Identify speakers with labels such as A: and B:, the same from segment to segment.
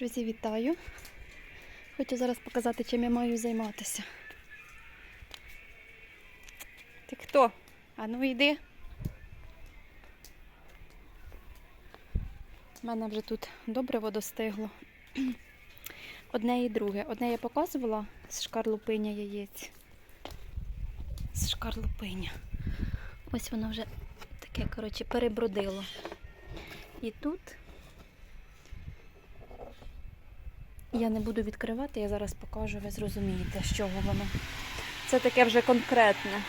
A: Друзі, вітаю! Хочу зараз показати, чим я маю займатися. Ти хто? А ну йди. У мене вже тут добре водостигло. Одне і друге. Одне я показувала з шкарлупиня яєць. З шкарлупиня. Ось воно вже таке, коротше, перебродило. І тут я не буду відкривати, я зараз покажу, ви зрозумієте, з чого воно. Це таке вже конкретне.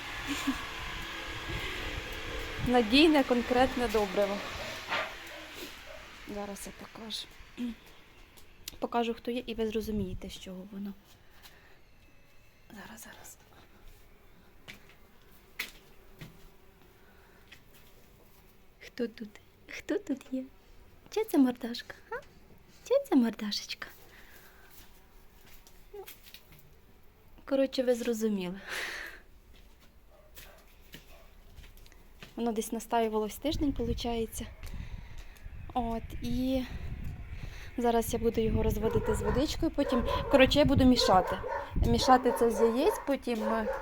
A: Надійне, конкретне добриво. Зараз я покажу. Покажу, хто є, і ви зрозумієте, з чого воно. Зараз, зараз. Хто тут? Хто тут є? Чи це мордашка? Чи це мордашечка? Коротше, ви зрозуміли. Воно десь настаювалось тиждень, виходить. От, і зараз я буду його розводити з водичкою, потім, коротше, я буду мішати. Мішати це з яєць, потім е,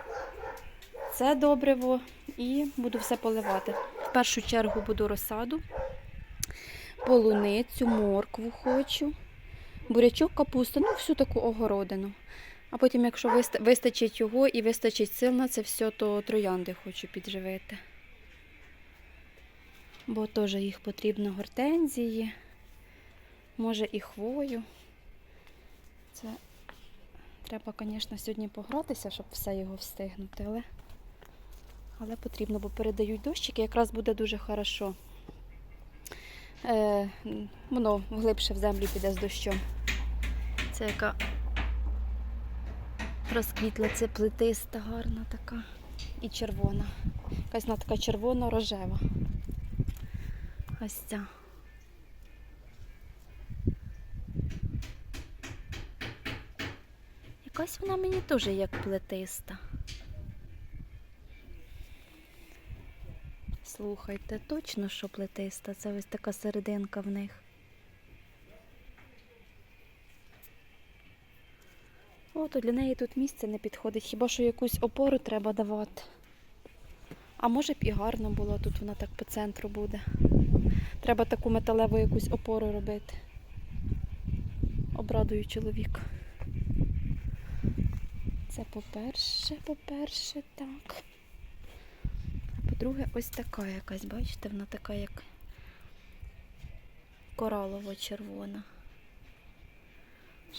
A: це добриво і буду все поливати. В першу чергу буду розсаду, полуницю, моркву хочу, бурячок, капусту, ну всю таку огородину. А потім, якщо вистачить його і вистачить сил на це все, то троянди хочу підживити. Бо теж їх потрібно гортензії, може і хвою. Це треба, звісно, сьогодні погратися, щоб все його встигнути, але, але потрібно, бо передають дощики, якраз буде дуже хорошо. Е, воно глибше в землю піде з дощом. Це яка розквітла, це плетиста, гарна така. І червона. Якась вона така червоно-рожева. Ось ця. Якась вона мені теж як плетиста. Слухайте, точно, що плетиста. Це ось така серединка в них. О, то для неї тут місце не підходить. Хіба що якусь опору треба давати. А може б і гарно було, тут вона так по центру буде. Треба таку металеву якусь опору робити. Обрадую чоловіка. Це по-перше, по-перше, так. А по-друге, ось така якась, бачите, вона така як коралово-червона.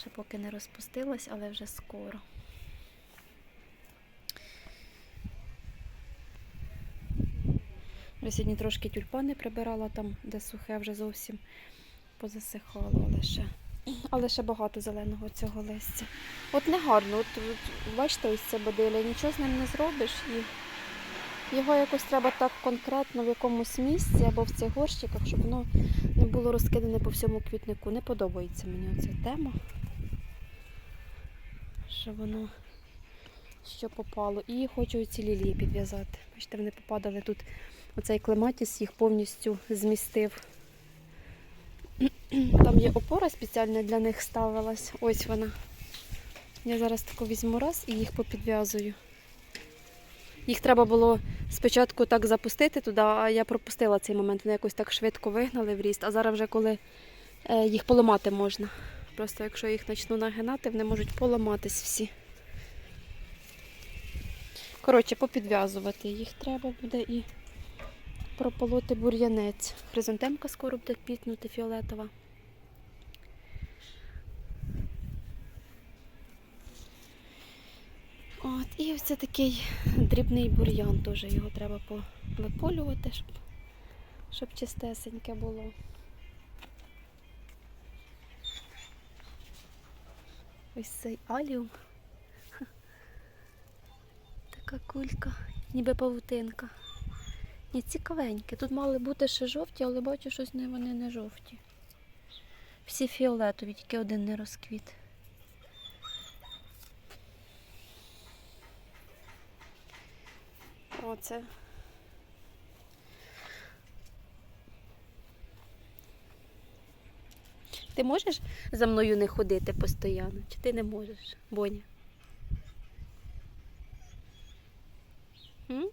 A: Ще поки не розпустилась, але вже скоро. Я сьогодні трошки тюльпани прибирала там, де сухе вже зовсім позасихало, ще, але ще багато зеленого цього листя. От не гарно, от, от бачите, ось це бодиля, нічого з ним не зробиш і його якось треба так конкретно в якомусь місці або в цих горщиках, щоб воно не було розкидане по всьому квітнику. Не подобається мені оця тема. Що воно що попало. І хочу ці лілії підв'язати. Бачите, вони попадали тут. Оцей клематіс їх повністю змістив. Там є опора спеціальна для них ставилась. Ось вона. Я зараз таку візьму раз і їх попідв'язую. Їх треба було спочатку так запустити туди, а я пропустила цей момент. Вони якось так швидко вигнали в ріст. А зараз вже коли е, їх поламати можна. Просто якщо їх почну нагинати, вони можуть поламатись всі. Коротше, попідв'язувати їх треба буде і прополоти бур'янець. Хризантемка скоро буде квітнути фіолетова. От, і ось такий дрібний бур'ян, теж його треба повиполювати, щоб, щоб чистесеньке було. Ось цей аліум. Така кулька, ніби павутинка. Ні, цікавеньке. Тут мали бути ще жовті, але бачу, щось вони не жовті. Всі фіолетові, тільки один не розквіт. Оце. Ти можеш за мною не ходити постійно? Чи ти не можеш, Боня? М?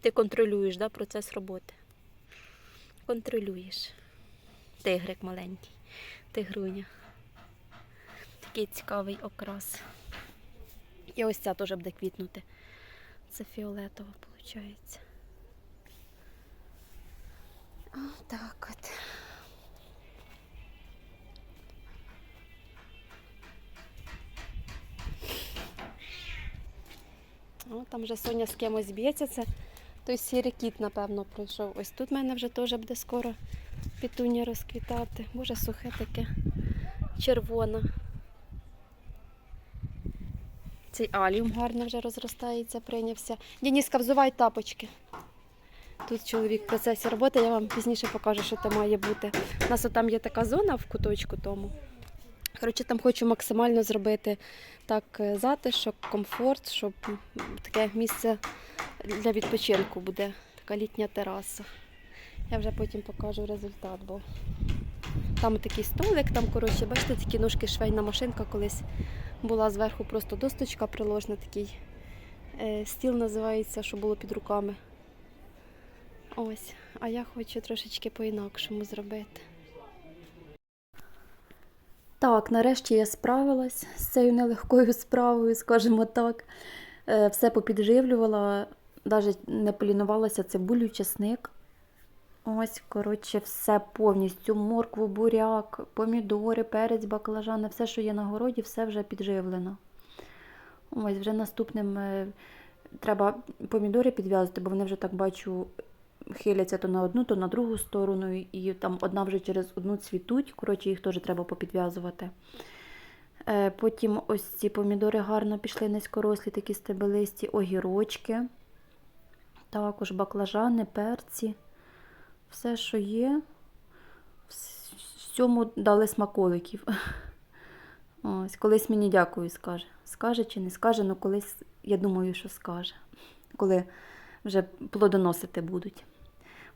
A: Ти контролюєш да, процес роботи. Контролюєш. Тигрик маленький, тигруня. Такий цікавий окрас. І ось ця теж буде квітнути. Це фіолетово, виходить. Так от. О, там вже Соня з кимось б'ється. Це той сірий кіт, напевно, пройшов. Ось тут в мене вже теж буде скоро пітуня розквітати. Боже, сухе таке червона. Цей аліум гарно вже розростається, прийнявся. Дініска, взувай тапочки. Тут чоловік в процесі роботи, я вам пізніше покажу, що там має бути. У нас там є така зона в куточку тому. Коротше, там хочу максимально зробити так е, затишок, комфорт, щоб таке місце для відпочинку буде, така літня тераса. Я вже потім покажу результат, бо там такий столик, там, коротше, бачите, такі ножки швейна машинка колись була зверху просто досточка приложена, такий е, стіл називається, що було під руками. Ось, а я хочу трошечки по-інакшому зробити. Так, нарешті я справилась з цією нелегкою справою, скажімо так. Е, Все попідживлювала, навіть не полінувалася цибулю, чесник. Ось, коротше, все повністю. Моркву, буряк, помідори, перець, баклажани, все, що є на городі, все вже підживлено. Ось вже наступним е, треба помідори підв'язати, бо вони вже так бачу, хиляться то на одну, то на другу сторону, і- там одна вже через одну цвітуть. Коротше, їх теж треба попідв'язувати. Е, Потім ось ці помідори гарно пішли низькорослі, такі стебелисті, огірочки, також баклажани, перці. Все, що є, вс- всьому дали смаколиків. Ось, колись мені дякую скаже. Скаже чи не скаже, ну колись я думаю, що скаже. Коли вже плодоносити будуть.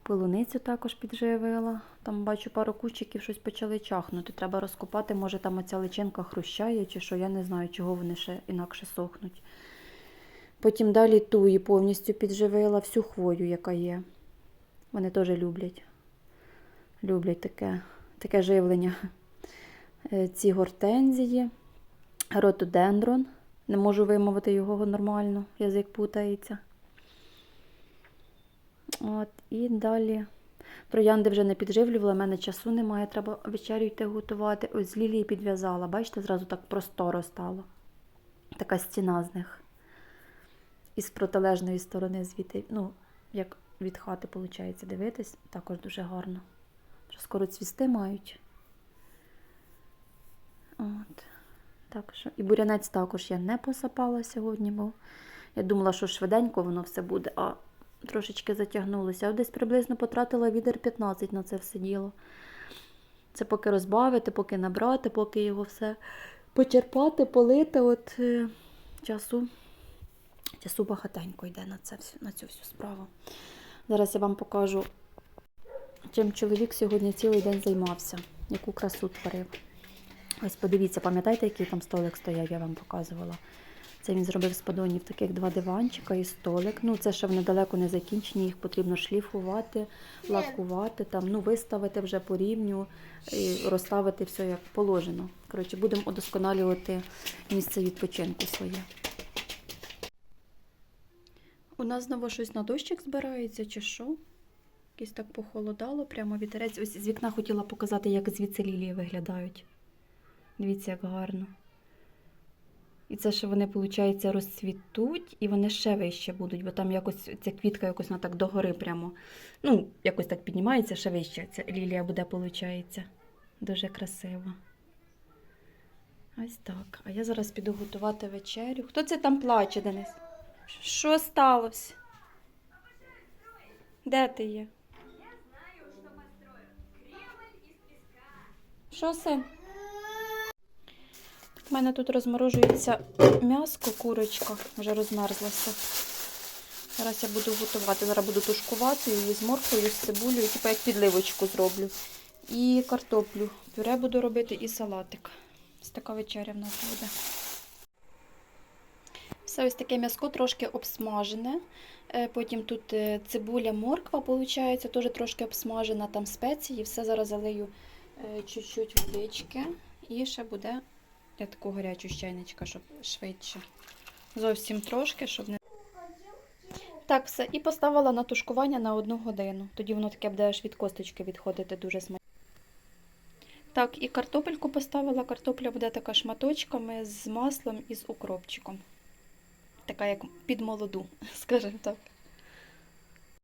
A: Полуницю також підживила. Там бачу пару кущиків, щось почали чахнути. Треба розкопати, може там оця личинка хрущає, чи що, я не знаю, чого вони ще інакше сохнуть. Потім далі туї повністю підживила всю хвою, яка є. Вони теж люблять. Люблять таке, таке живлення. Е, Ці гортензії, ротодендрон. Не можу вимовити його нормально, язик путається. От, і далі. Троянди вже не підживлювала, в мене часу немає, треба вечерю йти готувати. Ось з лілії підв'язала. Бачите, зразу так просторо стало. Така стіна з них. І з протилежної сторони звідти, ну, як від хати, виходить, дивитись, також дуже гарно. Вже скоро цвісти мають. От. Так що. І бурянець також я не посапала сьогодні, бо я думала, що швиденько воно все буде, а трошечки затягнулося. Я десь приблизно потратила відер 15 на це все діло. Це поки розбавити, поки набрати, поки його все почерпати, полити. От е, часу, часу багатенько йде на, це, на цю всю справу. Зараз я вам покажу, чим чоловік сьогодні цілий день займався, яку красу творив. Ось подивіться, пам'ятаєте, який там столик стояв, я вам показувала. Це він зробив з подонів таких два диванчика і столик. Ну, це ще вони далеко не закінчені, їх потрібно шліфувати, лакувати, там, ну, виставити вже по рівню і розставити все як положено. Коротше, будемо удосконалювати місце відпочинку своє. У нас знову щось на дощик збирається, чи що? Якось так похолодало, прямо вітерець. Ось з вікна хотіла показати, як звідси лілії виглядають. Дивіться, як гарно. І це ще вони, виходить, розцвітуть, і вони ще вище будуть, бо там якось ця квітка якось вона так догори прямо. Ну, якось так піднімається, ще вище. Ця лілія буде, виходить. Дуже красиво. Ось так. А я зараз піду готувати вечерю. Хто це там плаче, Денис? Що сталося? Де ти є? Що син? У мене тут розморожується м'яско, курочка, вже розмерзлася. Зараз я буду готувати. Зараз буду тушкувати її з морквою, з цибулею, типу як підливочку зроблю. І картоплю. Пюре буду робити і салатик. Ось така вечеря в нас буде. Все ось таке м'яско трошки обсмажене. Е, Потім тут е, цибуля, морква, виходить, теж трошки обсмажена, там спеції. Все зараз залию е, чуть-чуть водички. І ще буде для такого гарячу чайничка, щоб швидше. Зовсім трошки, щоб не. Так, все. І поставила на тушкування на одну годину. Тоді воно таке буде аж від косточки відходити дуже смачно. Так, і картопельку поставила. Картопля буде така шматочками з маслом і з укропчиком. Така як під молоду, скажімо так.